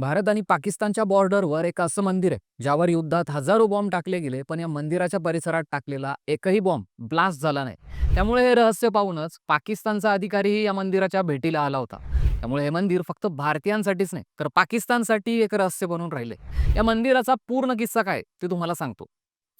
भारत आणि पाकिस्तानच्या बॉर्डरवर एक असं मंदिर आहे ज्यावर युद्धात हजारो बॉम्ब टाकले गेले पण या मंदिराच्या परिसरात टाकलेला एकही बॉम्ब ब्लास्ट झाला नाही. त्यामुळे हे रहस्य पाहूनच पाकिस्तानचा अधिकारीही या मंदिराच्या भेटीला आला होता. त्यामुळे हे मंदिर फक्त भारतीयांसाठीच नाही तर पाकिस्तानसाठी एक रहस्य बनून राहिले. या मंदिराचा पूर्ण किस्सा काय ते तुम्हाला सांगतो.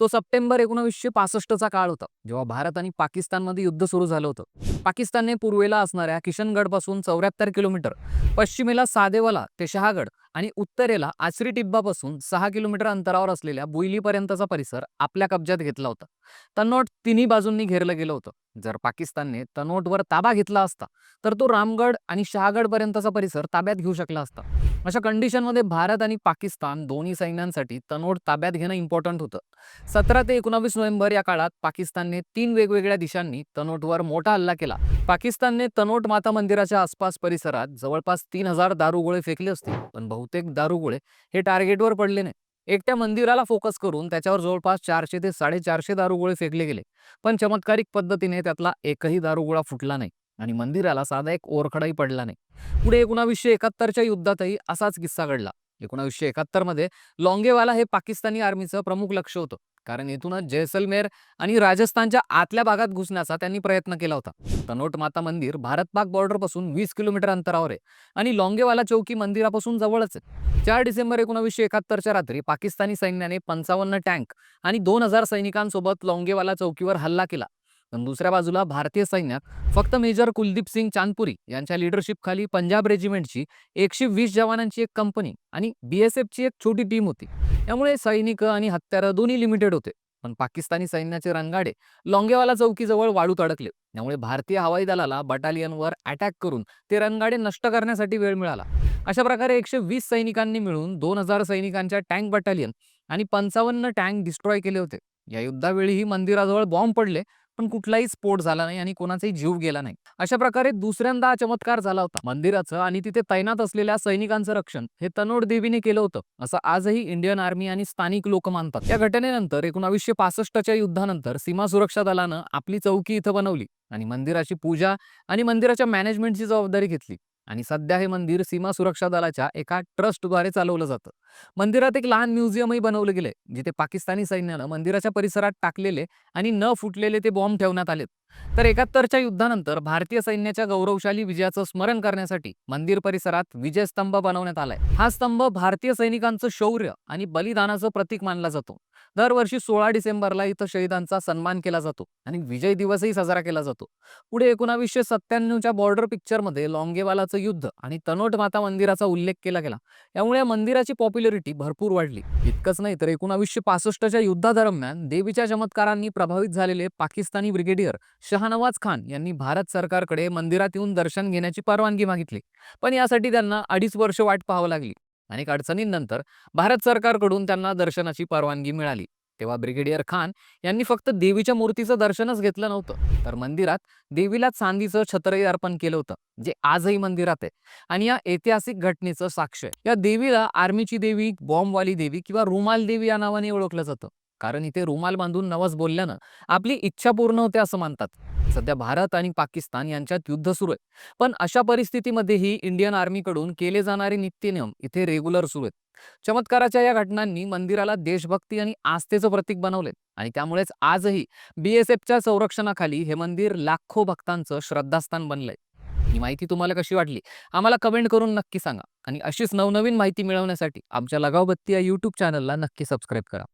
तो सप्टेंबर एकोणावीसशे पासष्टचा काळ होता जेव्हा भारत आणि पाकिस्तानमध्ये युद्ध सुरू झालं होतं. पाकिस्तानने पूर्वेला असणाऱ्या किशनगडपासून चौऱ्याहत्तर किलोमीटर पश्चिमेला सादेवाला ते शहागड आणि उत्तरेला आचरी टिब्बापासून सहा किलोमीटर अंतरावर असलेल्या बुईलीपर्यंतचा परिसर आपल्या कब्जात घेतला होता. तन्नोट तिन्ही बाजूंनी घेरलं गेलं होतं. जर पाकिस्तानने तनोटवर ताबा घेतला असता तर तो रामगड आणि शहागडपर्यंतचा परिसर ताब्यात घेऊ शकला असता. अशा कंडिशनमध्ये भारत आणि पाकिस्तान दोन्ही सैन्यांसाठी तनोट ताब्यात घेणं इम्पॉर्टंट होतं. सतरा ते एकोणावीस नोव्हेंबर या काळात पाकिस्तानने तीन वेगवेगळ्या दिशांनी तनोटवर मोठा हल्ला केला. पाकिस्तानने तनोट माता मंदिराच्या आसपास परिसरात जवळपास तीन हजार दारुगोळे फेकले असतील पण बहुतेक दारुगोळे हे टार्गेटवर पडले नाही. एकट्या मंदिराला फोकस करून त्याच्यावर जवळपास चारशे ते साडेचारशे दारुगोळे फेकले गेले पण चमत्कारिक पद्धतीने त्यातला एकही दारुगोळा फुटला नाही आणि मंदिराला साधा एक ओरखडाही पडला नाही. पुढे एकोणावीसशे एकाहत्तरच्या युद्धातही असाच किस्सा घडला. एकोणावीसशे एकाहत्तरमध्ये लॉंगेवाला हे पाकिस्तानी आर्मीचं प्रमुख लक्ष होतं. कारण इथूनच जैसलमेर आणि राजस्थानच्या आतल्या भागात घुसण्याचा त्यांनी प्रयत्न केला होता. तनोट माता मंदिर भारत पाक बॉर्डरपासून वीस किलोमीटर अंतरावर आहे आणि लॉंगेवाला चौकी मंदिरापासून जवळच आहे. चार डिसेंबर एकोणावीसशे एकाहत्तरच्या रात्री पाकिस्तानी सैन्याने पंचावन्न टँक आणि दोन हजार सैनिकांसोबत लॉंगेवाला चौकीवर हल्ला केला. पण दुसऱ्या बाजूला भारतीय सैन्यात फक्त मेजर कुलदीप सिंग चांदपुरी यांच्या लिडरशिपखाली पंजाब रेजिमेंटची एकशे वीस जवानांची एक कंपनी आणि बी एस एफची एक छोटी टीम होती. त्यामुळे सैनिक आणि हत्यारं दोन्ही लिमिटेड होते. पण पाकिस्तानी सैन्याचे रणगाडे लॉंगेवाला चौकीजवळ वाळूत अडकले त्यामुळे भारतीय हवाई दलाला बटालियनवर अटॅक करून ते रणगाडे नष्ट करण्यासाठी वेळ मिळाला. अशा प्रकारे एकशे वीस सैनिकांनी मिळून दोन हजार सैनिकांच्या टँक बटालियन आणि पंचावन्न टँक डिस्ट्रॉय केले होते. या युद्धावेळीही मंदिराजवळ बॉम्ब पडले पण कुठलाही स्फोट झाला नाही आणि कोणाचाही जीव गेला नाही. अशा प्रकारे दुसऱ्यांदा चमत्कार झाला होता. मंदिराचं आणि तिथे तैनात असलेल्या सैनिकांचं रक्षण हे तनोड देवीने केलं होतं असं आजही इंडियन आर्मी आणि स्थानिक लोक मानतात. या घटनेनंतर एकोणावीसशे पासष्टच्या युद्धानंतर सीमा सुरक्षा दलानं आपली चौकी इथं बनवली आणि मंदिराची पूजा आणि मंदिराच्या मॅनेजमेंटची जबाबदारी घेतली. आणि सध्या हे मंदिर सीमा सुरक्षा दलाच्या एका ट्रस्टद्वारे चालवलं जातं. मंदिरात एक लहान म्युझियमही बनवलं गेलंय जिथे पाकिस्तानी सैन्यानं मंदिराच्या परिसरात टाकलेले आणि न फुटलेले ते बॉम्ब ठेवण्यात आलेत. तर एकाहत्तरच्या युद्धानंतर भारतीय सैन्याच्या गौरवशाली विजयाचं स्मरण करण्यासाठी मंदिर परिसरात विजय स्तंभ बनवण्यात आलाय. हा स्तंभ भारतीय सैनिकांचं शौर्य आणि बलिदानाचं प्रतीक मानला जातो. दरवर्षी सोळा डिसेंबरला इथं शहीदांचा सन्मान केला जातो आणि विजय दिवसही साजरा केला जातो. पुढे एकोणावीसशे सत्त्याण्णवच्या बॉर्डर पिक्चरमध्ये लॉंगेवालाचं युद्ध आणि तनोट माता मंदिराचा उल्लेख केला गेला. यामुळे या मंदिराची पॉप्युलरिटी भरपूर वाढली. इतकंच नाही तर एकोणावीसशे पासष्टच्या युद्धादरम्यान देवीच्या चमत्कारांनी प्रभावित झालेले पाकिस्तानी ब्रिगेडियर शहानवाज खान यांनी भारत सरकारकडे मंदिरात येऊन दर्शन घेण्याची परवानगी मागितली. पण यासाठी त्यांना अडीच वर्ष वाट पाहावं लागली अनेक अडचणींनंतर भारत सरकारकडून त्यांना दर्शनाची परवानगी मिळाली. तेव्हा ब्रिगेडियर खान यांनी फक्त देवीच्या मूर्तीचं दर्शनच घेतलं नव्हतं तर मंदिरात देवीला चांदीचं छत्रही अर्पण केलं होतं जे आजही मंदिरात आहे. आणि या ऐतिहासिक घटनेचं साक्ष आहे. या देवीला आर्मीची देवी बॉम्बवाली देवी किंवा रुमाल देवी या नावाने ओळखलं जातं. कारण इथे रुमाल बांधून नवस बोलल्यानं आपली इच्छा पूर्ण होते असं मानतात. सध्या भारत आणि पाकिस्तान यांच्यात युद्ध सुरू आहे. पण अशा परिस्थितीमध्येही इंडियन आर्मीकडून केले जाणारे नित्यनियम इथे रेग्युलर सुरू आहेत. चमत्काराच्या या घटनांनी मंदिराला देशभक्ती आणि आस्थेचं प्रतीक बनवले आणि त्यामुळेच आजही बीएसएफच्या संरक्षणाखाली हे मंदिर लाखो भक्तांचं श्रद्धास्थान बनलंय. ही माहिती तुम्हाला कशी वाटली? आम्हाला कमेंट करून नक्की सांगा. आणि अशीच नवनवीन माहिती मिळवण्यासाठी आमच्या लगावबत्ती या यूट्यूब चॅनलला नक्की सबस्क्राईब करा.